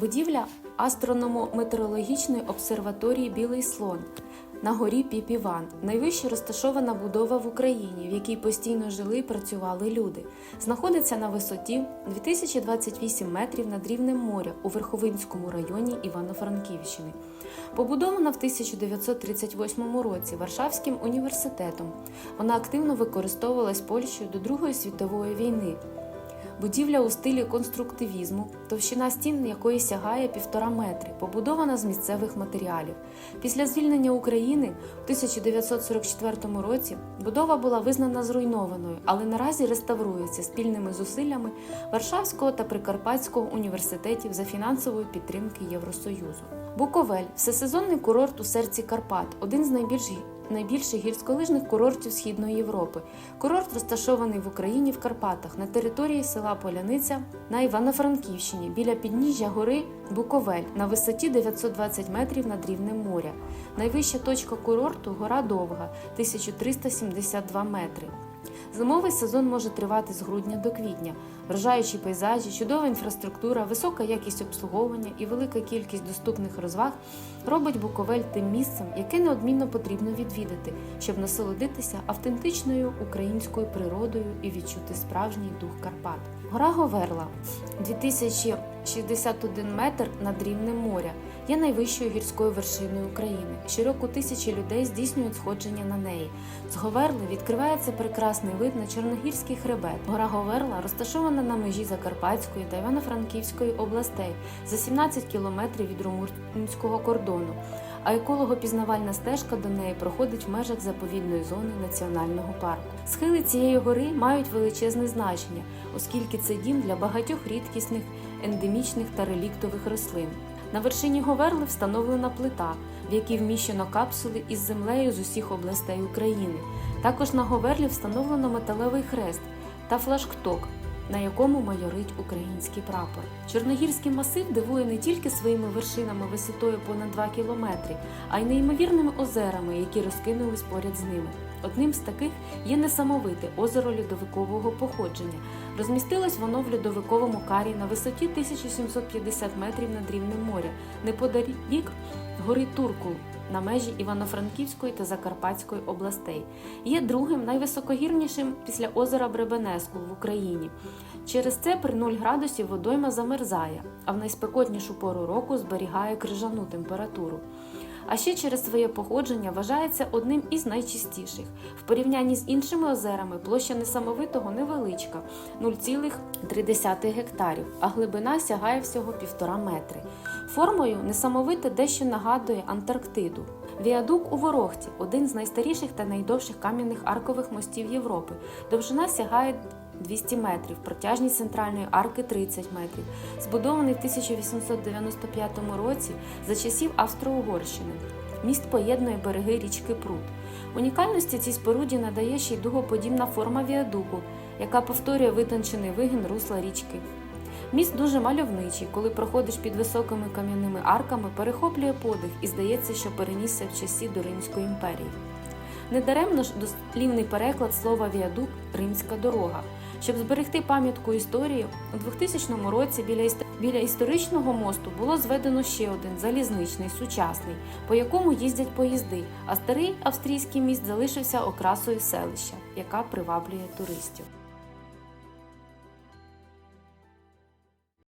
Будівля астрономо-метеорологічної обсерваторії Білий слон на горі Піпіван, найвище розташована будова в Україні, в якій постійно жили і працювали люди. Знаходиться на висоті 2028 метрів над рівнем моря у Верховинському районі Івано-Франківщини. Побудована в 1938 році Варшавським університетом. Вона активно використовувалась Польщею до Другої світової війни. Будівля у стилі конструктивізму, товщина стін якої сягає півтора метри, побудована з місцевих матеріалів. Після звільнення України в 1944 році будова була визнана зруйнованою, але наразі реставрується спільними зусиллями Варшавського та Прикарпатського університетів за фінансової підтримки Євросоюзу. Буковель всесезонний курорт у серці Карпат, один з найбільш найбільших гірськолижних курортів Східної Європи. Курорт розташований в Україні в Карпатах на території села Поляниця на Івано-Франківщині біля підніжжя гори Буковель на висоті 920 метрів над рівнем моря. Найвища точка курорту гора Довга 1372 метри. Зимовий сезон може тривати з грудня до квітня. Вражаючі пейзажі, чудова інфраструктура, висока якість обслуговування і велика кількість доступних розваг робить Буковель тим місцем, яке неодмінно потрібно відвідати, щоб насолодитися автентичною українською природою і відчути справжній дух Карпат. Гора Говерла 2061 метр над рівнем моря є найвищою гірською вершиною України. Щороку тисячі людей здійснюють сходження на неї. З Говерли відкривається прекрасний вид на Чорногірський хребет. Гора Говерла розташована на межі Закарпатської та Івано-Франківської областей за 17 кілометрів від румунського кордону. А еколого-пізнавальна стежка до неї проходить в межах заповідної зони національного парку. Схили цієї гори мають величезне значення, оскільки це дім для багатьох рідкісних, ендемічних та реліктових рослин. На вершині Говерли встановлена плита, в якій вміщено капсули із землею з усіх областей України. Також на Говерлі встановлено металевий хрест та флажкток, на якому майорить український прапор. Чорногірський масив дивує не тільки своїми вершинами висотою понад 2 кілометри, а й неймовірними озерами, які розкинулись поряд з ними. Одним з таких є несамовите озеро льодовикового походження. Розмістилось воно в льодовиковому карі на висоті 1750 метрів над рівнем моря, неподалік гори Туркул на межі Івано-Франківської та Закарпатської областей. Є другим найвисокогірнішим після озера Бребенеску в Україні. Через це при 0 градусів водойма замерзає, а в найспекотнішу пору року зберігає крижану температуру. А ще через своє походження вважається одним із найчистіших. В порівнянні з іншими озерами площа несамовитого невеличка 0,3 гектарів, а глибина сягає всього півтора метри. Формою несамовите дещо нагадує Антарктиду. Віадук у Ворохті один з найстаріших та найдовших кам'яних аркових мостів Європи. Довжина сягає 200 метрів, протяжність центральної арки 30 метрів, збудований в 1895 році за часів Австро-Угорщини. Міст поєднує береги річки Прут. Унікальності цій споруді надає ще й дугоподібна форма віадуку, яка повторює витончений вигін русла річки. Міст дуже мальовничий, коли проходиш під високими кам'яними арками, перехоплює подих і здається, що перенісся в часі до Римської імперії. Недаремно ж дослівний переклад слова віадук римська дорога. Щоб зберегти пам'ятку історії, у 2000 році біля, біля історичного мосту було зведено ще один залізничний, сучасний, по якому їздять поїзди, а старий австрійський міст залишився окрасою селища, яка приваблює туристів.